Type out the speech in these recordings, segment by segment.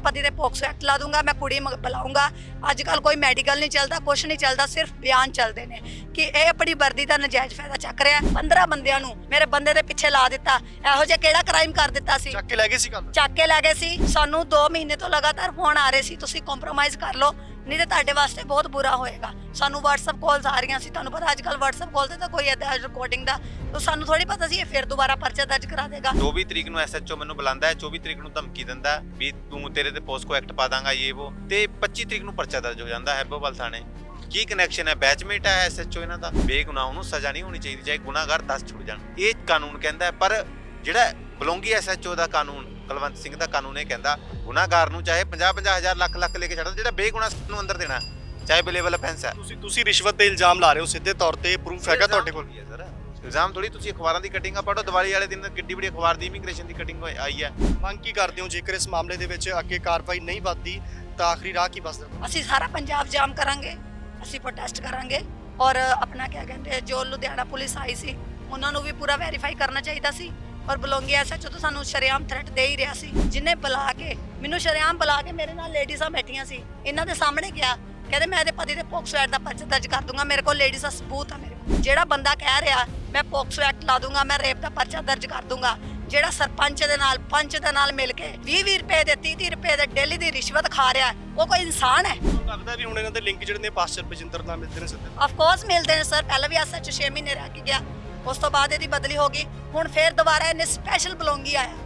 ਪਤੀ ਤੇ POCSO act ਲਾ ਦੂੰਗਾ ਮੈਂ ਕੁੜੀ ਮ- ਬੁਲਾਊਂਗਾ। ਅੱਜ ਕੱਲ ਕੋਈ ਮੈਡੀਕਲ ਨਹੀਂ ਚੱਲਦਾ ਕੁਝ ਨਹੀਂ ਚੱਲਦਾ ਸਿਰਫ ਬਿਆਨ ਚੱਲਦੇ ਨੇ ਕਿ ਇਹ ਆਪਣੀ ਵਰਦੀ ਦਾ ਨਜਾਇਜ਼ ਫਾਇਦਾ ਚੱਕ ਰਿਹਾ। 15 ਬੰਦਿਆਂ ਨੂੰ ਮੇਰੇ ਬੰਦੇ ਦੇ ਪਿੱਛੇ ਲਾ ਦਿੱਤਾ। ਇਹੋ ਜਿਹਾ ਕਿਹੜਾ ਕ੍ਰਾਈਮ ਕਰ ਦਿੱਤਾ ਸੀ? ਚੱਕ ਕੇ ਲੈ ਗਏ ਸੀ ਕੱਲ ਚੱਕ ਕੇ ਲੈ ਗਏ ਸੀ। ਸਾਨੂੰ 2 ਮਹੀਨੇ ਤੋਂ ਲਗਾਤਾਰ ਫੋਨ ਆ ਰਹੇ ਸੀ ਤੁਸੀਂ ਕੰਪਰੋਮਾਈਜ਼ ਕਰ ਲਓ। ਨਹੀਂ ਤੇ ਤੁਹਾਡੇ ਵਾਸਤੇ ਬਹੁਤ ਬੁਰਾ ਹੋਏਗਾ। ਸਾਨੂੰ WhatsApp ਕਾਲਸ ਆ ਰਹੀਆਂ ਸੀ ਤੁਹਾਨੂੰ ਪਤਾ ਅੱਜ ਕੱਲ WhatsApp ਕਾਲ ਤੇ ਤਾਂ ਕੋਈ ਏਦਾਂ ਰਿਕਾਰਡਿੰਗ ਦਾ ਤਾਂ ਸਾਨੂੰ ਥੋੜੀ ਪਤਾ ਸੀ ਇਹ ਫਿਰ ਦੁਬਾਰਾ ਪਰਚਾ ਦਰਜ ਕਰਾ ਦੇਗਾ। 24 ਤਰੀਕ ਨੂੰ ਐਸਐਚਓ ਮੈਨੂੰ ਬੁਲਾਉਂਦਾ ਹੈ 24 ਤਰੀਕ ਨੂੰ ਧਮਕੀ ਦਿੰਦਾ ਹੈ ਵੀ ਤੂੰ ਤੇਰੇ ਤੇ ਪੋਸਕੋ ਐਕਟ ਪਾ ਦਾਂਗਾ ਇਹ ਉਹ ਤੇ 25 ਤਰੀਕ ਨੂੰ ਪਰਚਾ ਦਰਜ ਹੋ ਜਾਂਦਾ ਹੈ ਹੈਬੋਵਾਲ ਥਾਣੇ। ਕੀ ਕਨੈਕਸ਼ਨ ਹੈ? ਬੈਚਮੇਟ ਹੈ ਐਸਐਚਓ ਇਹਨਾਂ ਦਾ? ਬੇਗੁਨਾਹ ਨੂੰ ਸਜ਼ਾ ਨਹੀਂ ਹੋਣੀ ਚਾਹੀਦੀ ਚਾਹੇ ਗੁਨਾਹਗਾਰ 10 ਛੁੱਟ ਜਾਣ। ਇਹ ਕਾਨੂੰਨ ਕਹਿੰਦਾ ਹੈ, ਪਰ ਜਿਹੜਾ ਬਲੌਂਗੀ ਐਸਐਚਓ ਦਾ ਕਾਨੂੰਨ ਕੁਲਵੰਤ ਸਿੰਘ ਦਾ ਕਾਨੂੰਨ ਇਹ ਕਹਿੰਦਾ ਗੁਨਾਹਗਾਰ ਨੂੰ ਚਾਹੇ 50 50 ਹਜ਼ਾਰ ਲੱਖ ਲੱਖ ਲੈ ਕੇ ਛੱਡਣ ਜਿਹੜਾ ਬੇਗੁਨਾਹ ਨੂੰ ਅੰਦਰ ਦੇਣਾ ਚਾਹੇ ਬਲੇਵਲ ਅਫੈਂਸ ਹੈ। ਤੁਸੀਂ ਤੁਸੀਂ ਰਿਸ਼ਵਤ ਦੇ ਇਲਜ਼ਾਮ ਲਾ ਰਹੇ ਹੋ ਸਿੱਧੇ ਤੌਰ ਤੇ ਪ੍ਰੂਫ ਹੈਗਾ ਤੁਹਾਡੇ ਕੋਲ? ਸਰ? ਇਲਜ਼ਾਮ ਥੋੜੀ ਤੁਸੀਂ ਅਖਬਾਰਾਂ ਦੀ ਕਟਿੰਗਾਂ ਪੜੋ ਦੀਵਾਲੀ ਵਾਲੇ ਦਿਨ ਕਿੱਡੀ ਬੜੀ ਅਖਬਾਰ ਦੀ ਇਮੀਗ੍ਰੇਸ਼ਨ ਦੀ ਕਟਿੰਗ ਆਈ ਹੈ। ਮੰਗ ਕੀ ਕਰਦੇ ਹੋ? ਜੇਕਰ ਇਸ ਮਾਮਲੇ ਦੇ ਵਿੱਚ ਅੱਗੇ ਕਾਰਵਾਈ ਨਹੀਂ ਵੱਧਦੀ ਤਾਂ ਆਖਰੀ ਰਾਹ ਕੀ ਬਚਦਾ ਅਸੀਂ ਸਾਰਾ ਪੰਜਾਬ ਜਾਮ ਕਰਾਂਗੇ ਅਸੀਂ ਪ੍ਰੋਟੈਸਟ ਕਰਾਂਗੇ ਔਰ ਆਪਣਾ ਕੀ ਕਹਿੰਦੇ ਜੋ ਲੁਧਿਆਣਾ ਪੁਲਿਸ ਆਈ ਸੀ ਉਹਨਾਂ ਨੂੰ ਵੀ ਪੂਰਾ ਵੈਰੀਫਾਈ ਕਰਨਾ ਚਾਹੀਦਾ ਸੀ। ਔਰ ਬਲੋਂਗੀ ਐਸਐਚਓ ਤੋਂ ਸਾਨੂੰ ਸ਼ਰੇਆਮ ਥ੍ਰੈਟ ਦੇ ਹੀ ਰਿਹਾ ਸੀ ਜਿਨੇ ਬੁਲਾ ਕੇ ਮੈਨੂੰ ਸ਼ਰੇਆਮ ਬੁਲਾ ਕੇ ਮੇਰੇ ਨਾਲ ਲੇਡੀਜ਼ਾਂ ਬੈਠੀਆਂ ਸੀ। ਇਹਨਾਂ ਦੇ ਸਾਹਮਣੇ ਕਿਹਾ ਕਹਿੰਦੇ ਮੈਂ ਇਹਦੇ ਪਤੀ ਤੇ ਪੋਕਸੋ ਐਕਟ ਦਾ ਪਰਚਾ ਦਰਜ ਕਰ ਦੂੰਗਾ ਮੇਰੇ ਕੋਲ ਲੇਡੀਜ਼ ਦਾ ਸਬੂਤ ਆ ਮੇਰੇ ਕੋਲ। ਜਿਹੜਾ ਬੰਦਾ ਕਹਿ ਰਿਹਾ ਮੈਂ ਪੋਕਸੋ ਐਕਟ ਲਾ ਦੂੰਗਾ ਮੈਂ ਰੇਪ ਦਾ ਪਰਚਾ ਦਰਜ ਕਰ ਦੂੰਗਾ ਜਿਹੜਾ ਸਰਪੰਚ ਦੇ ਨਾਲ ਪੰਚ ਦੇ ਨਾਲ ਮਿਲ ਕੇ 20-20 ਰੁਪਏ ਦੇ 30-30 ਰੁਪਏ ਦੇ ਡੇਲੀ ਦੀ ਰਿਸ਼ਵਤ ਖਾ ਰਿਹਾ ਉਹ ਕੋਈ ਇਨਸਾਨ ਹੈ? ਲੱਗਦਾ ਵੀ ਹੁਣ ਇਹਨਾਂ ਦੇ ਲਿੰਕ ਜਿਹੜੇ ਨੇ ਪਾਸਟਰ ਬਜਿੰਦਰ ਨਾਲ ਮਿਲਦੇ ਨੇ ਸਿੱਧੇ? ਆਫ ਕੋਰਸ ਮਿਲਦੇ ਨੇ ਸਰ ਪਹਿਲਾਂ ਵੀ ਐਸਐਚ 6 ਮਹੀਨੇ ਰਹਿ ਕੇ ਗਿਆ। ਉਸ ਤੋਂ ਬਾਅਦ ਇਹਦੀ ਬਦਲੀ ਹੋ ਗਈ। ਹੁਣ ਫੇਰ ਦੁਬਾਰਾ ਇਹਨੇ ਸਪੈਸ਼ਲ ਬਲੌਂਗੀ ਆਇਆ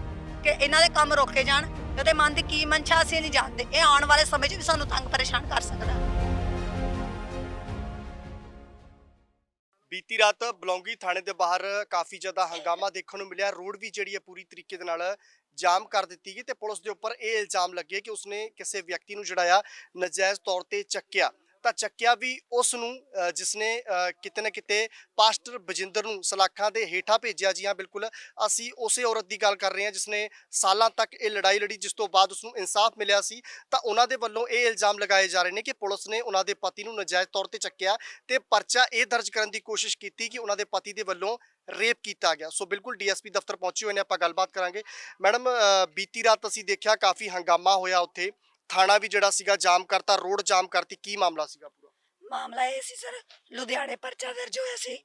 ਕਿ ਇਹਨਾਂ ਦੇ ਕੰਮ ਰੋਕੇ ਜਾਣ ਉਹਦੇ ਮਨ ਦੀ ਕੀ ਮਨਸ਼ਾ ਅਸੀਂ ਨਹੀਂ ਜਾਣਦੇ। ਇਹ ਆਉਣ ਵਾਲੇ ਸਮੇਂ 'ਚ ਵੀ ਸਾਨੂੰ ਤੰਗ ਪਰੇਸ਼ਾਨ ਕਰ ਸਕਦਾ। ਬੀਤੀ ਰਾਤ ਬਲੌਂਗੀ ਥਾਣੇ ਦੇ ਬਾਹਰ ਕਾਫੀ ਜ਼ਿਆਦਾ ਹੰਗਾਮਾ ਦੇਖਣ ਨੂੰ ਮਿਲਿਆ। ਰੋਡ ਵੀ ਜਿਹੜੀ ਹੈ ਪੂਰੀ ਤਰੀਕੇ ਦੇ ਨਾਲ ਜਾਮ ਕਰ ਦਿੱਤੀ ਗਈ ਤੇ ਪੁਲਿਸ ਦੇ ਉੱਪਰ ਇਹ ਇਲਜ਼ਾਮ ਲੱਗੇ ਕਿ ਉਸਨੇ ਕਿਸੇ ਵਿਅਕਤੀ ਨੂੰ ਜਿਹੜਾ ਆ ਨਜਾਇਜ਼ ਤੌਰ ਤੇ ਚੱਕਿਆ। ਤਾਂ ਚੱਕਿਆ ਵੀ ਉਸ ਨੂੰ ਜਿਸ ਨੇ ਕਿਤੇ ਨਾ ਕਿਤੇ ਪਾਸਟਰ ਬਜਿੰਦਰ ਨੂੰ ਸਲਾਖਾਂ ਦੇ ਹੇਠਾਂ ਭੇਜਿਆ ਜੀ। ਹਾਂ, ਬਿਲਕੁਲ। ਅਸੀਂ ਉਸੇ ਔਰਤ ਦੀ ਗੱਲ ਕਰ ਰਹੇ ਹਾਂ ਜਿਸ ਨੇ ਸਾਲਾਂ ਤੱਕ ਇਹ ਲੜਾਈ ਲੜੀ, ਜਿਸ ਤੋਂ ਬਾਅਦ ਉਸ ਨੂੰ ਇਨਸਾਫ ਮਿਲਿਆ ਸੀ। ਤਾਂ ਉਹਨਾਂ ਦੇ ਵੱਲੋਂ ਇਹ ਇਲਜ਼ਾਮ ਲਗਾਏ ਜਾ ਰਹੇ ਨੇ ਕਿ ਪੁਲਿਸ ਨੇ ਉਹਨਾਂ ਦੇ ਪਤੀ ਨੂੰ ਨਜਾਇਜ਼ ਤੌਰ ਤੇ ਚੱਕਿਆ ਤੇ ਪਰਚਾ ਇਹ ਦਰਜ ਕਰਨ ਦੀ ਕੋਸ਼ਿਸ਼ ਕੀਤੀ ਕਿ ਉਹਨਾਂ ਦੇ ਪਤੀ ਦੇ ਵੱਲੋਂ ਰੇਪ ਕੀਤਾ ਗਿਆ। ਸੋ ਬਿਲਕੁਲ ਡੀਐਸਪੀ ਦਫ਼ਤਰ ਪਹੁੰਚੇ ਹੋਏ ਨੇ, ਆਪਾਂ ਗੱਲਬਾਤ ਕਰਾਂਗੇ। ਮੈਡਮ ਬੀਤੀ ਰਾਤ ਅਸੀਂ ਦੇਖਿਆ, ਕਾਫੀ ਹੰਗਾਮਾ ਹੋਇਆ ਉੱਥੇ। ਥਾਣਾ ਵੀ ਜਿਹੜਾ ਸੀਗਾ ਜਾਮ ਕਰਤਾ ਰੋਡ ਜਾਮ ਕਰਤੀ ਕੀ ਮਾਮਲਾ ਸੀਗਾ ਪੂਰਾ? ਮਾਮਲਾ ਇਹ ਸੀ ਸਰ ਲੁਧਿਆਣੇ ਪਰਚਾ ਦਰਜ ਹੋਇਆ ਸੀ।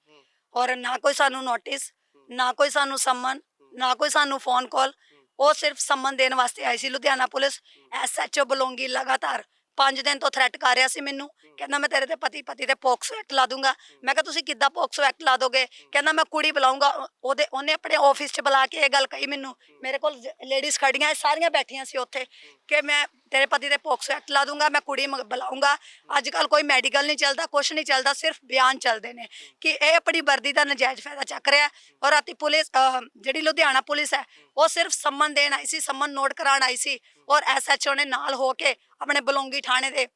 ਔਰ ਨਾ ਕੋਈ ਸਾਨੂੰ ਨੋਟਿਸ ਨਾ ਕੋਈ ਸਾਨੂੰ ਸੰਮਨ ਨਾ ਕੋਈ ਸਾਨੂੰ ਫੋਨ ਕਾਲ ਉਹ ਸਿਰਫ ਸੰਮਨ ਦੇਣ ਵਾਸਤੇ ਆਈ ਸੀ ਲੁਧਿਆਣਾ ਪੁਲਿਸ। ਐਸਐਚਓ ਬਲੋਂਗੀ ਲਗਾਤਾਰ 5 ਦਿਨ ਤੋਂ ਥ੍ਰੈਟ ਕਰ ਰਿਹਾ ਸੀ ਮੈਨੂੰ। ਕਹਿੰਦਾ ਮੈਂ ਤੇਰੇ ਤੇ ਪਤੀ ਪਤੀ ਤੇ ਪੋਕਸੋ ਐਕਟ ਲਾ ਦੂੰਗਾ। ਮੈਂ ਕਿਹਾ ਤੁਸੀਂ ਕਿੱਦਾਂ ਪੋਕਸੋ ਐਕਟ ਲਾ ਦੋਗੇ? ਕਹਿੰਦਾ ਮੈਂ ਕੁੜੀ ਬੁਲਾਉਂਗਾ ਉਹਦੇ ਉਹਨੇ ਆਪਣੇ ਆਫਿਸ 'ਚ ਬੁਲਾ ਕੇ ਇਹ ਗੱਲ ਕਹੀ ਮੈਨੂੰ। ਮੇਰੇ ਕੋਲ ਲੇਡੀਜ਼ ਖੜੀਆਂ ਸਾਰੀਆਂ ਬੈਠੀਆਂ ਸੀ ਉੱਥੇ ਕਿ ਮੈਂ ਤੇਰੇ ਪਤੀ ਤੇ ਪੋਕਸੋ ਐਕਟ ਲਾ ਦੂੰਗਾ ਮੈਂ ਕੁੜੀ ਮ- ਬੁਲਾਊਂਗਾ। ਅੱਜ ਕੱਲ ਕੋਈ ਮੈਡੀਕਲ ਨਹੀਂ ਚੱਲਦਾ ਕੁਛ ਨਹੀਂ ਚੱਲਦਾ ਸਿਰਫ ਬਿਆਨ ਚੱਲਦੇ ਨੇ ਕਿ ਇਹ ਆਪਣੀ ਵਰਦੀ ਦਾ ਨਜਾਇਜ਼ ਫਾਇਦਾ ਚੱਕ ਰਿਹਾ ਹੈ ਔਰ ਰਾਤੀ ਪੁਲਿਸ ਅਹ, ਜਿਹੜੀ ਲੁਧਿਆਣਾ ਪੁਲਿਸ ਹੈ ਉਹ ਸਿਰਫ ਸੰਮਨ ਦੇਣ ਆਈ ਸੀ ਸੰਮਨ ਨੋਟ ਕਰਾਉਣ ਆਈ ਸੀ ਔਰ ਐਸਐਚਓ ਨੇ ਨਾਲ ਹੋ ਕੇ ਆਪਣੇ ਬਲੌਂਗੀ ਥਾਣੇ ਦੇ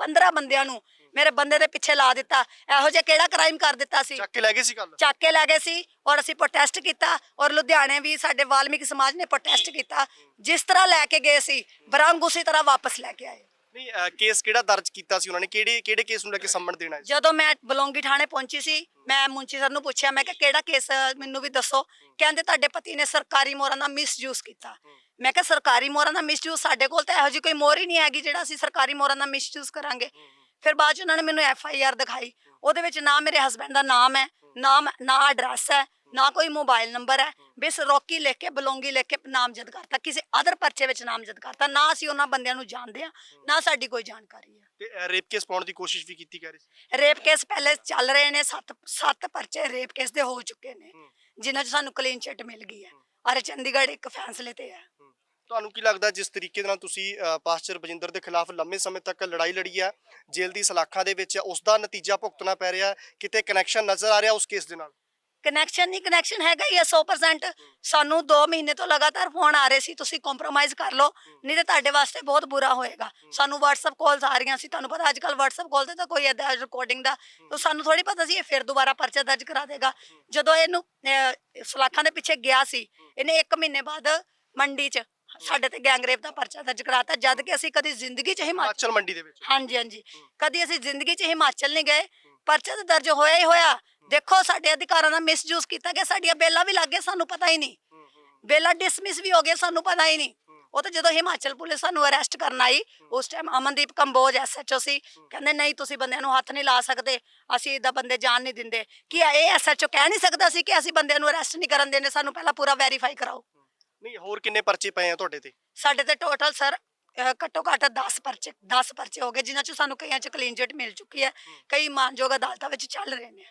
15 ਬੰਦਿਆਂ ਨੂੰ ਮੇਰੇ ਬੰਦੇ ਦੇ ਪਿੱਛੇ ਲਾ ਦਿੱਤਾ। ਇਹੋ ਜਿਹਾ ਕਿਹੜਾ ਕ੍ਰਾਈਮ ਕਰ ਦਿੱਤਾ ਸੀ? ਚੱਕ ਕੇ ਲੈ ਗਏ ਸੀ ਕੱਲ ਚੱਕ ਕੇ ਲੈ ਗਏ ਸੀ ਔਰ ਅਸੀਂ ਪ੍ਰੋਟੈਸਟ ਕੀਤਾ ਔਰ ਲੁਧਿਆਣੇ ਵੀ ਸਾਡੇ ਵਾਲਮੀਕੀ ਸਮਾਜ ਨੇ ਪ੍ਰੋਟੈਸਟ ਕੀਤਾ। ਜਿਸ ਤਰ੍ਹਾਂ ਲੈ ਕੇ ਗਏ ਸੀ ਬਰੰਗ ਉਸੇ ਤਰ੍ਹਾਂ ਵਾਪਸ ਲੈ ਕੇ ਆਏ। ਨਹੀਂ ਕੇਸ ਕਿਹੜਾ ਦਰਜ ਕੀਤਾ ਸੀ ਉਹਨਾਂ ਨੇ? ਕਿਹੜੇ ਕਿਹੜੇ ਕੇਸ ਨੂੰ ਲੈ ਕੇ ਸੰਮਣ ਦੇਣਾ ਸੀ? ਜਦੋਂ ਮੈਂ ਬਲੌਂਗੀ ਥਾਣੇ ਪਹੁੰਚੀ ਸੀ ਮੈਂ ਮੁੰਚੀ ਸਰ ਨੂੰ ਪੁੱਛਿਆ ਮੈਂ ਕਿ ਕਿਹੜਾ ਕੇਸ ਮੈਨੂੰ ਵੀ ਦੱਸੋ? ਕਹਿੰਦੇ ਤੁਹਾਡੇ ਪਤੀ ਨੇ ਸਰਕਾਰੀ ਮੋਹਰਾਂ ਦਾ ਮਿਸਯੂਜ਼ ਕੀਤਾ। ਮੈਂ ਕਿਹਾ ਸਰਕਾਰੀ ਮੋਹਰਾਂ ਦਾ ਮਿਸਯੂਜ਼ ਸਾਡੇ ਕੋਲ ਤਾਂ ਇਹੋ ਜਿਹੀ ਕੋਈ ਮੋਹਰ ਹੀ ਨਹੀਂ ਹੈਗੀ ਜਿਹੜਾ ਅਸੀਂ ਸਰਕਾਰੀ ਮੋਹਰਾਂ ਦਾ ਮਿਸਯੂਜ਼ ਕਰਾਂਗੇ। ਫਿਰ ਬਾਅਦ ਚ ਉਹਨਾਂ ਨੇ ਮੈਨੂੰ ਐਫ ਆਈ ਆਰ ਦਿਖਾਈ। ਉਹਦੇ ਵਿੱਚ ਨਾ ਮੇਰੇ ਹਸਬੰਡ ਦਾ ਨਾਮ ਹੈ ਨਾਮ ਨਾ ਐਡਰੈਸ ਹੈ ਨਾ ਕੋਈ ਮੋਬਾਈਲ ਨੰਬਰ ਹੈ। ਬਸ ਰੋਕੀ ਲਿਖ ਕੇ ਬਲੌਂਗੀ ਲਿਖ ਕੇ ਨਾਮਜ਼ਦ ਕਰਤਾ ਕਿਸੇ ਅਦਰ ਪਰਚੇ ਵਿੱਚ ਨਾਮਜ਼ਦ ਕਰਤਾ। ਨਾ ਅਸੀਂ ਉਹਨਾਂ ਬੰਦਿਆਂ ਨੂੰ ਜਾਣਦੇ ਆ ਨਾ ਸਾਡੀ ਕੋਈ ਜਾਣਕਾਰੀ ਹੈ। ਤੇ ਰੇਪ ਕੇਸ ਪਾਉਣ ਦੀ ਕੋਸ਼ਿਸ਼ ਵੀ ਕੀਤੀ ਕਹਿ ਰਹੇ ਸੀ? ਰੇਪ ਕੇਸ ਪਹਿਲੇ ਚੱਲ ਰਹੇ ਨੇ ਸੱਤ ਸੱਤ ਪਰਚੇ ਰੇਪ ਕੇਸ ਦੇ ਹੋ ਚੁੱਕੇ ਨੇ। ਜਿਨ੍ਹਾਂ 'ਚ ਸਾਨੂੰ ਕਲੀਨ ਚਿੱਟ ਮਿਲ ਗਈ ਹੈ। ਔਰ ਚੰਡੀਗੜ੍ਹ ਇੱਕ ਫੈਸਲੇ ਤੇ ਹੈ। ਤੁਹਾਨੂੰ ਕੀ ਲੱਗਦਾ ਜਿਸ ਤਰੀਕੇ ਦੇ ਨਾਲ ਤੁਸੀਂ ਅ, ਪਾਸਟਰ ਬਜਿੰਦਰ ਦੇ ਖਿਲਾਫ ਲੰਮੇ ਸਮੇਂ ਤੱਕ ਲੜਾਈ ਲੜੀ ਹੈ ਜੇਲ੍ਹ ਦੀ ਸਲਾਖਾਂ ਦੇ ਵਿੱਚ ਉਸ ਦਾ ਨਤੀਜਾ ਭੁਗਤਣਾ ਪੈ ਰਿਹਾ ਕਿਤੇ ਕਨੈਕਸ਼ਨ ਨਜ਼ਰ ਆ ਰਿਹਾ ਉਸ ਕੇਸ ਦੇ ਨਾਲ? ਕਨੈਕਸ਼ਨ ਨਹੀਂ ਕਨੈਕਸ਼ਨ ਹੈਗਾ ਹੀ ਹੈ 100% ਸਾਨੂੰ 2 ਮਹੀਨੇ ਤੋਂ ਲਗਾਤਾਰ ਫੋਨ ਆ ਰਹੇ ਸੀ ਤੁਸੀਂ ਕੰਪਰੋਮਾਈਜ਼ ਕਰ ਲਓ ਨਹੀਂ ਤੇ ਤੁਹਾਡੇ ਵਾਸਤੇ ਬਹੁਤ ਬੁਰਾ ਹੋਏਗਾ। ਸਾਨੂੰ WhatsApp ਕਾਲਸ ਆ ਰਹੀਆਂ ਸੀ ਤੁਹਾਨੂੰ ਪਤਾ ਅੱਜ ਕੱਲ WhatsApp ਕਾਲ ਤੇ ਤਾਂ ਕੋਈ ਏਦਾਂ ਰਿਕਾਰਡਿੰਗ ਦਾ ਤਾਂ ਸਾਨੂੰ ਥੋੜੀ ਪਤਾ ਸੀ ਇਹ ਫਿਰ ਦੁਬਾਰਾ ਪਰਚਾ ਦਰਜ ਕਰਾ ਦੇਗਾ। ਜਦੋਂ ਇਹਨੂੰ ਸਲਾਖਾਂ ਦੇ ਪਿੱਛੇ ਗਿਆ ਸੀ ਇਹਨੇ 1 ਮਹੀਨੇ ਬਾਅਦ ਮੰਡੀ 'ਚ ਸਾਡੇ ਤੇ ਗੈਂਗਰੇਪ ਦਾ ਪਰਚਾ ਦਰਜ ਕਰਾਤਾ ਜਦ ਕਿ ਅਸੀਂ ਕਦੀ ਜ਼ਿੰਦਗੀ 'ਚ ਹਿਮਾਚਲ ਹਿਮਾਚਲ ਮੰਡੀ ਦੇ ਵਿੱਚ। ਹਾਂਜੀ ਹਾਂਜੀ। ਕਦੀ ਅਸੀਂ ਜ਼ਿੰਦਗੀ 'ਚ ਹਿਮਾਚਲ ਨਹੀਂ ਗਏ। ਪਰਚਾ ਤਾਂ ਦਰਜ ਹੋਇਆ ਹੀ ਹੋਇਆ। ਦੇਖੋ ਸਾਡੇ ਅਧਿਕਾਰਾਂ ਦਾ ਮਿਸਯੂਜ਼ ਕੀਤਾ ਗਿਆ ਸਾਡੀਆਂ ਬੇਲਾਂ ਵੀ ਲੱਗ ਗਏ ਸਾਨੂੰ ਪਤਾ ਹੀ ਨਹੀਂ। ਬੇਲਾਂ ਡਿਸਮਿਸ ਵੀ ਹੋ ਗਏ ਸਾਨੂੰ ਪਤਾ ਹੀ ਨਹੀਂ। ਉਹ ਤਾਂ ਜਦੋਂ ਹਿਮਾਚਲ ਪੁਲਿਸ ਸਾਨੂੰ ਅਰੈਸਟ ਕਰਨ ਆਈ ਉਸ ਟਾਈਮ ਅਮਨਦੀਪ ਕੰਬੋਜ ਐਸਐਚਓ ਸੀ। ਕਹਿੰਦੇ ਨਹੀਂ ਤੁਸੀਂ ਬੰਦਿਆਂ ਨੂੰ ਹੱਥ ਨਹੀਂ ਲਾ ਸਕਦੇ। ਅਸੀਂ ਇਦਾਂ ਬੰਦੇ ਜਾਣ ਨਹੀਂ ਦਿੰਦੇ। ਕੀ ਇਹ ਐਸਐਚਓ ਕਹਿ ਨਹੀਂ ਸਕਦਾ ਸੀ ਕਿ ਅਸੀਂ ਬੰਦਿਆਂ ਨੂੰ ਅਰੈਸਟ ਨਹੀਂ ਕਰਨ ਦਿੰਦੇ? ਸਾਨੂੰ ਪਹਿਲਾਂ ਪੂਰਾ ਵੈਰੀਫਾਈ ਕਰਾਓ। ਨਹੀਂ ਹੋਰ ਕਿੰਨੇ ਪਰਚੇ ਪਏ ਆ ਤੁਹਾਡੇ ਤੇ? ਸਾਡੇ ਤੇ ਟੋਟਲ ਸਰ ਘੱਟੋ ਘੱਟ 10 ਪਰਚੇ 10 ਪਰਚੇ ਹੋ ਗਏ ਜਿਨ੍ਹਾਂ ਚ ਸਾਨੂੰ ਕਈਆਂ ਚ ਕਲੀਨ ਚਿਟ ਮਿਲ ਚੁੱਕੀ ਹੈ। ਕਈ ਮਾਨਯੋਗ ਅਦਾਲਤਾਂ ਵਿੱਚ ਚੱਲ ਰਹੇ ਨੇ।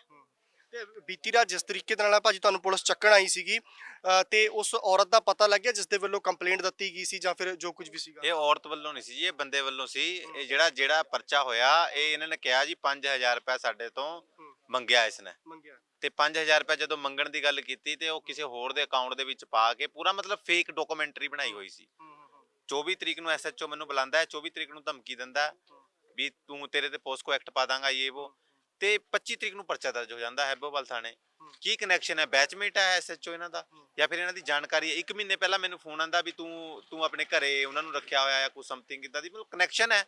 ਤੇ ਬੀਤੀ ਰਾਤ ਜਿਸ ਤਰੀਕੇ ਦੇ ਨਾਲ ਭਾਜੀ ਤੁਹਾਨੂੰ ਪੁਲਿਸ ਚੱਕਣ ਆਈ ਸੀਗੀ ਤੇ ਉਸ ਔਰਤ ਦਾ ਪਤਾ ਲੱਗਿਆ ਜਿਸ ਦੇ ਵੱਲੋਂ ਕੰਪਲੇਂਟ ਦਿੱਤੀ ਗਈ ਸੀ ਜਾਂ ਫਿਰ ਜੋ ਕੁਝ ਵੀ ਸੀਗਾ? ਇਹ ਔਰਤ ਵੱਲੋਂ ਨਹੀਂ ਸੀ ਜੀ ਇਹ ਬੰਦੇ ਵੱਲੋਂ ਸੀ। ਇਹ ਜਿਹੜਾ ਜਿਹੜਾ ਪਰਚਾ ਹੋਇਆ ਇਹ ਇਹਨਾਂ ਨੇ ਕਿਹਾ ਜੀ 5000 ਰੁਪਏ ਸਾਡੇ ਤੋਂ ਮੰਗਿਆ ਇਸਨੇ। ਮੰਗਿਆ। ਤੇ 5000 ਰੁਪਏ ਜਦੋਂ ਮੰਗਣ ਦੀ ਗੱਲ ਕੀਤੀ ਤੇ ਉਹ ਕਿਸੇ ਹੋਰ ਦੇ ਅਕਾਊਂਟ ਦੇ ਵਿੱਚ ਪਾ ਕੇ ਪੂਰਾ ਮਤਲਬ ਫੇਕ ਡਾਕੂਮੈਂਟਰੀ ਬਣਾਈ ਹੋਈ ਸੀ। 24 ਤਰੀਕ ਨੂੰ ਐਸਐਚਓ ਮੈਨੂੰ ਬੁਲਾਉਂਦਾ ਹੈ 24 ਤਰੀਕ ਨੂੰ ਧਮਕੀ ਦਿੰਦਾ ਵੀ ਤੂੰ ਤੇਰੇ ਤੇ ਪੋਸਕੋ ਐਕਟ ਪਾ ਦਾਂਗਾ ਇਹ ਉਹ ਤੇ 25 ਤਰੀਕ ਨੂੰ ਪਰਚਾ ਦਰਜ ਹੋ ਜਾਂਦਾ ਹੈ ਹੈਬੋਵਾਲ ਥਾਣੇ। ਕੀ ਕਨੈਕਸ਼ਨ ਹੈ? ਬੈਚਮੇਟ ਹੈ ਐਸਐਚਓ ਇਹਨਾਂ ਦਾ? ਜਾਂ ਫਿਰ ਇਹਨਾਂ ਦੀ ਜਾਣਕਾਰੀ ਹੈ? ਇੱਕ ਮਹੀਨੇ ਪਹਿਲਾਂ ਮੈਨੂੰ ਫੋਨ ਆਂਦਾ ਵੀ ਤੂੰ ਤੂੰ ਆਪਣੇ ਘਰੇ ਉਹਨਾਂ ਨੂੰ ਰੱਖਿਆ ਹੋਇਆ ਹੈ ਕੋਈ ਸਮਥਿੰਗ ਇਦਾਂ ਦੀ। ਮਤਲਬ ਕਨੈਕਸ਼ਨ ਹੈ।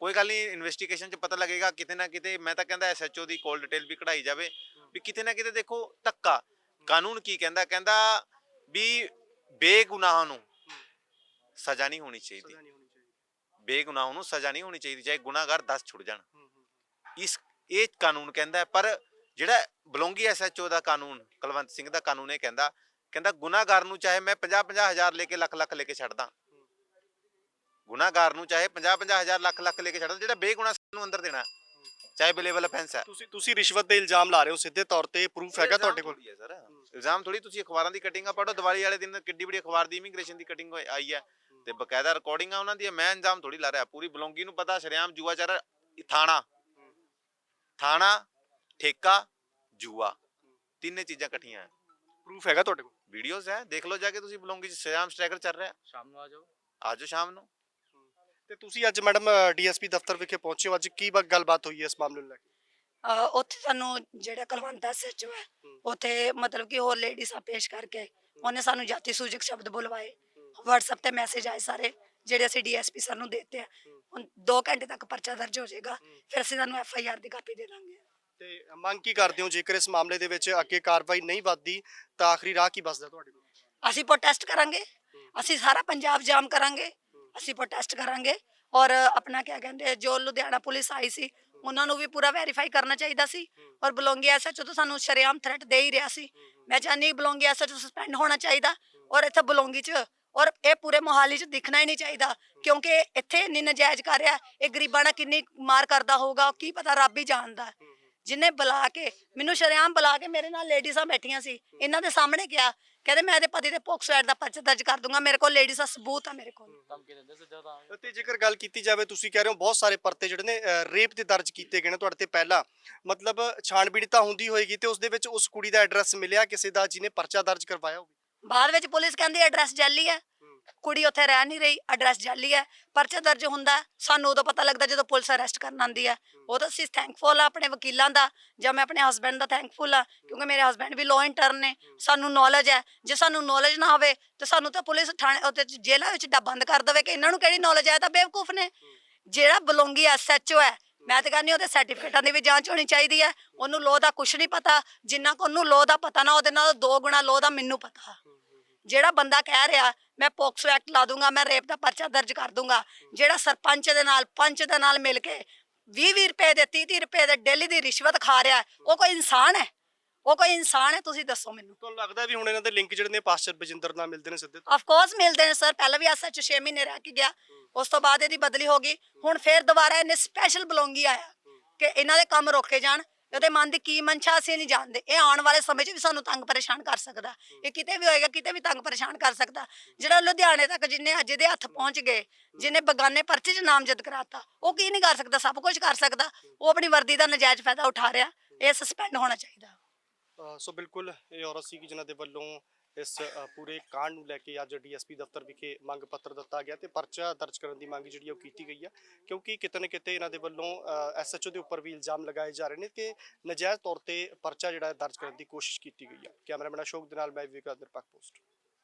ਕੋਈ ਗੱਲ ਨਹੀਂ ਇਨਵੈਸਟੀਗੇਸ਼ਨ 'ਚ ਪਤਾ ਲੱਗੇਗਾ ਕਿਤੇ ਨਾ ਕਿਤੇ ਮੈਂ ਤਾਂ ਕਹਿੰਦਾ ਐਸਐਚਓ ਦੀ ਕਾਲ ਡਿਟੇਲ ਵੀ ਕਢਾਈ ਜਾਵੇ। ਵੀ ਕਿਤੇ ਨਾ ਕਿਤੇ ਦੇਖੋ ਧੱਕਾ। ਕਾਨੂੰਨ ਕੀ ਕਹਿੰਦਾ? ਕਹਿੰਦਾ ਵੀ ਬੇਗੁਨਾਹਾਂ ਨੂੰ ਸਜ਼ਾ ਨਹੀਂ ਹੋਣੀ ਚਾਹੀਦੀ। ਬੇਗੁਨਾਹ ਨੂੰ ਸਜ਼ਾ ਨਹੀਂ ਹੋਣੀ ਚਾਹੀਦੀ ਚਾਹੇ ਗੁਨਾਹਗਾਰ 10 ਛੁੱਟ ਜਾਣ। ਇਸ ਇਹ ਕਾਨੂੰਨ ਕਹਿੰਦਾ ਹੈ, ਪਰ ਜਿਹੜਾ ਬਲੌਂਗੀ ਐਸਐਚਓ ਦਾ ਕਾਨੂੰਨ ਕੁਲਵੰਤ ਸਿੰਘ ਦਾ ਕਾਨੂੰਨ ਇਹ ਕਹਿੰਦਾ ਕਹਿੰਦਾ ਗੁਨਾਹਗਾਰ ਨੂੰ ਚਾਹੇ ਮੈਂ 50 50 ਹਜ਼ਾਰ ਲੈ ਕੇ ਲੱਖ ਲੱਖ ਲੈ ਕੇ ਛੱਡਦਾ ਗੁਨਾਹਗਾਰ ਨੂੰ ਚਾਹੇ 50 50 ਹਜ਼ਾਰ ਲੱਖ ਲੱਖ ਲੈ ਕੇ ਛੱਡਦਾ ਜਿਹੜਾ ਬੇਗੁਨਾਹ ਨੂੰ ਅੰਦਰ ਦੇਣਾ ਚਾਹੇ ਬੇਲੇਬਲ ਅਫੈਂਸ ਹੈ। ਤੁਸੀਂ ਤੁਸੀਂ ਰਿਸ਼ਵਤ ਦੇ ਇਲਜ਼ਾਮ ਲਾ ਰਹੇ ਹੋ ਸਿੱਧੇ ਤੌਰ ਤੇ ਪ੍ਰੂਫ ਹੈਗਾ ਤੁਹਾਡੇ ਕੋਲ? ਹੈ ਸਰ ਇਲਜ਼ਾਮ ਥੋੜੀ ਤੁਸੀਂ ਅਖਬਾਰਾਂ ਦੀ ਕਟਿੰਗਾਂ ਪੜੋ ਦੀਵਾਲੀ ਵਾਲੇ ਦਿਨ ਕਿੱਡੀ ਬੜੀ ਅਖਬਾਰ ਦੀ ਇਮੀਗ੍ਰੇਸ਼ਨ ਦੀ ਕਟਿੰਗ ਆਈ ਹੈ। ਤੇ ਬਕਾਇਦਾ ਰਿਕਾਰਡਿੰਗਾਂ ਉਹਨਾਂ ਦੀ ਮੈਂ ਇਲਜ਼ਾਮ ਥੋੜੀ ਲਾ ਰਿਹਾ ਪੂਰੀ ਬਲੌਂਗੀ ਨੂੰ ਪਤਾ ਸ਼ਰਿਆਮ ਜੂਆ ਚੱਲ ਰਿਹਾ ਥਾਣਾ ਥਾਣਾ ਠੇਕਾ ਜੂਆ। ਤਿੰਨੇ ਚੀਜ਼ਾਂ ਇਕੱਠੀਆਂ ਹੈ ਪ੍ਰੂਫ ਹੈਗਾ ਤੁਹਾਡੇ ਕੋਲ? ਵੀਡੀਓਜ਼ ਹੈ ਦੇਖ ਲਓ ਜਾ ਕੇ ਤੁਸੀਂ ਬਲੌਂਗੀ ਚ ਸ਼ਰਿਆਮ ਸਟ੍ਰਾਈਕਰ ਚੱਲ ਰਿਹਾ। ਸ਼ਾਮ ਨੂੰ ਆ ਜਾਓ। ਆਜੋ ਸ਼ਾਮ ਨੂੰ। ਤੇ ਤੁਸੀਂ ਅੱਜ ਮੈਡਮ ਡੀਐਸਪੀ ਦਫ਼ਤਰ ਵਿਖੇ ਪਹੁੰਚੇ ਹੋ। ਅੱਜ ਕੀ ਬ- ਗੱਲਬਾਤ ਹੋਈ ਹੈ ਇਸ ਮਾਮਲੇ ਨੂੰ ਲੈ ਕੇ? ਅਹ ਉੱਥੇ ਸਾਨੂੰ ਜਿਹੜਾ ਕਲਵੰਤਾ ਸੱਚੋ ਹੈ। ਉੱਥੇ ਮਤਲਬ ਕਿ ਹੋਰ ਲੇਡੀਜ਼ਾਂ ਪੇਸ਼ ਕਰਕੇ ਉਹਨੇ ਸਾਨੂੰ ਜਾਤੀ ਸੂਚਕ ਸ਼ਬਦ ਬੁਲਵਾਏ। WhatsApp ਤੇ ਮੈਸੇਜ ਆਏ ਸਾਰੇ। ਜਿਹੜੇ ਅਸੀਂ ਡੀਐਸਪੀ ਸਰ ਨੂੰ ਦਿੱਤੇ ਆ ਹੁਣ 2 ਘੰਟੇ ਤੱਕ ਪਰਚਾ ਦਰਜ ਹੋ ਜਾਏਗਾ ਫਿਰ ਅਸੀਂ ਤੁਹਾਨੂੰ ਐਫਆਈਆਰ ਦੀ ਕਾਪੀ ਦੇ ਦਾਂਗੇ। ਤੇ ਮੰਗ ਕੀ ਕਰਦੇ ਹੋ? ਜੇਕਰ ਇਸ ਮਾਮਲੇ ਦੇ ਵਿੱਚ ਅੱਗੇ ਕਾਰਵਾਈ ਨਹੀਂ ਵੱਧਦੀ ਤਾਂ ਆਖਰੀ ਰਾਹ ਕੀ ਬਚਦਾ ਤੁਹਾਡੇ ਕੋਲ? ਅਸੀਂ ਪ੍ਰੋਟੈਸਟ ਕਰਾਂਗੇ ਅਸੀਂ ਸਾਰਾ ਪੰਜਾਬ ਜਾਮ ਕਰਾਂਗੇ ਅਸੀਂ ਪ੍ਰੋਟੈਸਟ ਕਰਾਂਗੇ ਔਰ ਆਪਣਾ ਕੀ ਕਹਿੰਦੇ ਜੋ ਲੁਧਿਆਣਾ ਪੁਲਿਸ ਆਈ ਸੀ ਉਹਨਾਂ ਨੂੰ ਵੀ ਪੂਰਾ ਵੈਰੀਫਾਈ ਕਰਨਾ ਚਾਹੀਦਾ ਸੀ ਔਰ ਬਲੋਂਗੀ ਐਸਐਚਓ ਤੋਂ ਸਾਨੂੰ ਸ਼ਰੇਆਮ ਥ੍ਰੈਟ ਦੇ ਹੀ ਰਿਹਾ ਸੀ। ਮੈਂ ਚਾਹਨੀ ਬਲੋਂਗੀ ਐਸਐਚਓ ਸਸਪੈਂਡ ਹੋਣਾ ਚਾਹੀਦਾ ਔਰ ਇੱਥੇ ਬਲੋਂਗੀ 'ਚ ਔਰ ਇਹ ਪੂਰੇ ਮੋਹਾਲੀ 'ਚ ਦਿਖਣਾ ਹੀ ਨਹੀਂ ਚਾਹੀਦਾ ਕਿਉਂਕਿ ਇੱਥੇ ਇੰਨੀ ਨਜਾਇਜ਼ ਕਰ ਰਿਹਾ ਇਹ ਗਰੀਬਾਂ ਨਾਲ ਕਿੰਨੀ ਮਾਰ ਕਰਦਾ ਹੋਊਗਾ ਕੀ ਪਤਾ ਰੱਬ ਹੀ ਜਾਣਦਾ। ਜਿਨੇ ਬੁਲਾ ਕੇ ਮੈਨੂੰ ਸ਼ਰੇਆਮ ਬੁਲਾ ਕੇ ਮੇਰੇ ਨਾਲ ਲੇਡੀਜ਼ਾਂ ਬੈਠੀਆਂ ਸੀ ਇਹਨਾਂ ਦੇ ਸਾਹਮਣੇ ਕਿਹਾ ਕਹਿੰਦੇ ਮੈਂ ਇਹਦੇ ਪਤੀ ਤੇ ਪੋਕਸੋ ਐਡ ਦਾ ਪਰਚਾ ਦਰਜ ਕਰ ਦੂੰਗਾ ਮੇਰੇ ਕੋਲ ਲੇਡੀਜ਼ ਦਾ ਸਬੂਤ ਆ ਮੇਰੇ ਕੋਲ। ਤਾਂ। ਤੇ ਜੇਕਰ ਗੱਲ ਕੀਤੀ ਜਾਵੇ ਤੁਸੀਂ ਕਹਿ ਰਹੇ ਹੋ ਬਹੁਤ ਸਾਰੇ ਪਰਤੇ ਜਿਹੜੇ ਨੇ ਰੇਪ ਦੇ ਦਰਜ ਕੀਤੇ ਗਏ ਨੇ ਤੁਹਾਡੇ ਤੇ ਪਹਿਲਾਂ। ਮਤਲਬ ਛਾਣਬੀਣ ਤਾਂ ਹੁੰਦੀ ਹੋਏਗੀ ਤੇ ਉਸ ਦੇ ਵਿੱਚ ਉਸ ਕੁੜੀ ਦਾ ਐਡਰੈਸ ਮਿਲਿਆ ਕਿਸੇ ਦਾ ਜਿਹਨੇ ਪਰਚਾ ਦਰਜ ਕਰਵਾਇਆ ਹੋਵੇ। ਬਾਅਦ ਵਿੱਚ ਪੁਲਿਸ ਕਹਿੰਦੀ ਐਡਰੈਸ ਜਾਲੀ ਹੈ। ਕੁੜੀ ਉੱਥੇ ਰਹਿ ਨਹੀਂ ਰਹੀ ਐਡਰੈਸ ਜਾਲੀ ਹੈ। ਪਰਚਾ ਦਰਜ ਹੁੰਦਾ ਸਾਨੂੰ ਉਦੋਂ ਪਤਾ ਲੱਗਦਾ ਜਦੋਂ ਪੁਲਿਸ ਅਰੈਸਟ ਕਰਨ ਆਉਂਦੀ ਹੈ। ਉਹ ਤਾਂ ਅਸੀਂ ਥੈਂਕਫੁਲ ਆ ਆਪਣੇ ਵਕੀਲਾਂ ਦਾ ਜਾਂ ਮੈਂ ਆਪਣੇ ਹਸਬੰਡ ਦਾ ਥੈਂਕਫੁਲ ਆ ਕਿਉਂਕਿ ਮੇਰੇ ਹਸਬੰਡ ਵੀ ਲਾਅ ਇੰਟਰਨ ਨੇ ਸਾਨੂੰ ਨੌਲੇਜ ਹੈ। ਜੇ ਸਾਨੂੰ ਨੌਲੇਜ ਨਾ ਹੋਵੇ ਤੇ ਸਾਨੂੰ ਤਾਂ ਪੁਲਿਸ ਥਾਣੇ ਉੱਤੇ ਜੇਲ੍ਹਾਂ ਵਿੱਚ ਡਾ ਬੰਦ ਕਰ ਦੇਵੇ ਕਿ ਇਹਨਾਂ ਨੂੰ ਕਿਹੜੀ ਨੌਲੇਜ ਹੈ ਤਾਂ ਬੇਵਕੂਫ ਨੇ। ਜਿਹੜਾ ਬਲੋਂਗੀ ਐਸਐਚਓ ਹੈ ਮੈਂ ਤਾਂ ਕਹਿੰਦੀ ਉਹਦੇ ਸਰਟੀਫਿਕੇਟਾਂ ਦੀ ਵੀ ਜਾਂਚ ਹੋਣੀ ਚਾਹੀਦੀ ਹੈ। ਉਹਨੂੰ ਲੋ ਦਾ ਕੁਝ ਨਹੀਂ ਪਤਾ ਜਿੰਨਾ ਕੋ ਉਹਨੂੰ ਲੋ ਦਾ ਪਤਾ ਨਾ ਉਹਦੇ ਨਾਲ ਦੋ ਗੁਣਾ ਲੋ ਦਾ ਮੈਨੂੰ ਪਤਾ। ਜਿਹੜਾ ਬੰਦਾ ਕਹਿ ਰਿਹਾ ਮੈਂ ਪੋਕਸੋ ਐਕਟ ਲਾ ਦੂੰਗਾ ਮੈਂ ਰੇਪ ਦਾ ਪਰਚਾ ਦਰਜ ਕਰ ਦੂੰਗਾ ਜਿਹੜਾ ਸਰਪੰਚ ਦੇ ਨਾਲ ਪੰਚ ਦੇ ਨਾਲ ਮਿਲ ਕੇ 20-20 ਰੁਪਏ ਦੇ 30-30 ਰੁਪਏ ਦੇ ਡੇਲੀ ਦੀ ਰਿਸ਼ਵਤ ਖਾ ਰਿਹਾ ਉਹ ਕੋਈ ਇਨਸਾਨ ਹੈ? ਉਹ ਕੋਈ ਇਨਸਾਨ ਹੈ? ਤੁਸੀਂ ਦੱਸੋ ਮੈਨੂੰ। ਤੁਹਾਨੂੰ ਲੱਗਦਾ ਵੀ ਹੁਣ ਇਹਨਾਂ ਦੇ ਲਿੰਕ ਜਿਹੜੇ ਨੇ ਪਾਸਟਰ ਬਜਿੰਦਰ ਨਾਲ ਮਿਲਦੇ ਨੇ ਸਿੱਧੇ ਆਫ ਕੋਰਸ ਮਿਲਦੇ ਨੇ ਸਰ ਪਹਿਲਾਂ ਵੀ ਐਸਐਚ 6 ਮਹੀਨੇ ਰਹਿ ਕੇ ਗਿਆ ਉਸ ਤੋਂ ਬਾਅਦ ਇਹਦੀ ਬਦਲੀ ਹੋ ਗਈ ਹੁਣ ਫੇਰ ਦੁਬਾਰਾ ਇਹਨੇ ਸਪੈਸ਼ਲ ਬਲੌਂਗੀ ਆਇਆ ਕਿ ਇਹਨਾਂ ਦੇ ਕੰਮ ਰੋਕੇ ਜਾਣ ਉਹਦੇ ਮਨ ਦੀ ਕੀ ਮਨਸ਼ਾ ਅਸੀਂ ਨਹੀਂ ਜਾਣਦੇ। ਇਹ ਆਉਣ ਵਾਲੇ ਸਮੇਂ 'ਚ ਵੀ ਸਾਨੂੰ ਤੰਗ ਪਰੇਸ਼ਾਨ ਕਰ ਸਕਦਾ। ਇਹ ਕਿਤੇ ਵੀ ਹੋਏਗਾ, ਕਿਤੇ ਵੀ ਤੰਗ ਪਰੇਸ਼ਾਨ ਕਰ ਸਕਦਾ। ਜਿਹੜਾ ਲੁਧਿਆਣੇ ਤੱਕ ਜਿੰਨੇ ਅੱਜ ਦੇ ਹੱਥ ਪਹੁੰਚ ਗਏ, ਜਿਨੇ ਬਗਾਨੇ ਪਰਚੇ 'ਚ ਨਾਮਜ਼ਦ ਕਰਾਤਾ, ਉਹ ਕੀ ਨਹੀਂ ਕਰ ਸਕਦਾ, ਸਭ ਕੁਝ ਕਰ ਸਕਦਾ। ਉਹ ਆਪਣੀ ਵਰਦੀ ਦਾ ਨਜਾਇਜ਼ ਫਾਇਦਾ ਉਠਾ ਰਿਹਾ। ਇਹ ਸਸਪੈਂਡ ਹੋਣਾ ਚਾਹੀਦਾ। ਸੋ ਬਿਲਕੁਲ, ਇਹ ਔਰਤ ਸੀ ਕਿ ਜਿਨ੍ਹਾਂ ਦੇ ਵੱਲੋਂ ਇਸ ਪੂਰੇ ਕਾਂਡ ਨੂੰ ਲੈ ਕੇ ਅੱਜ ਡੀਐਸਪੀ ਦਫ਼ਤਰ ਵਿਖੇ ਮੰਗ ਪੱਤਰ ਦਿੱਤਾ ਗਿਆ ਤੇ ਪਰਚਾ ਦਰਜ ਕਰਨ ਦੀ ਮੰਗ ਜਿਹੜੀ ਉਹ ਕੀਤੀ ਗਈ ਹੈ ਕਿਉਂਕਿ ਕਿਤੇ ਨਾ ਕਿਤੇ ਇਹਨਾਂ ਦੇ ਵੱਲੋਂ ਐਸਐਚਓ ਦੇ ਉੱਪਰ ਵੀ ਇਲਜ਼ਾਮ ਲਗਾਏ ਜਾ ਰਹੇ ਨੇ ਕਿ ਨਜਾਇਜ਼ ਤੌਰ ਤੇ ਪਰਚਾ ਜਿਹੜਾ ਦਰਜ ਕਰਨ ਦੀ ਕੋਸ਼ਿਸ਼ ਕੀਤੀ ਗਈ ਆ। ਕੈਮਰਾਮੈਨ ਅਸ਼ੋਕ ਦੇ ਨਾਲ ਮੈਂ ਵਿਵੇਕ ਨਿਰਪੱਖ ਪੋਸਟ।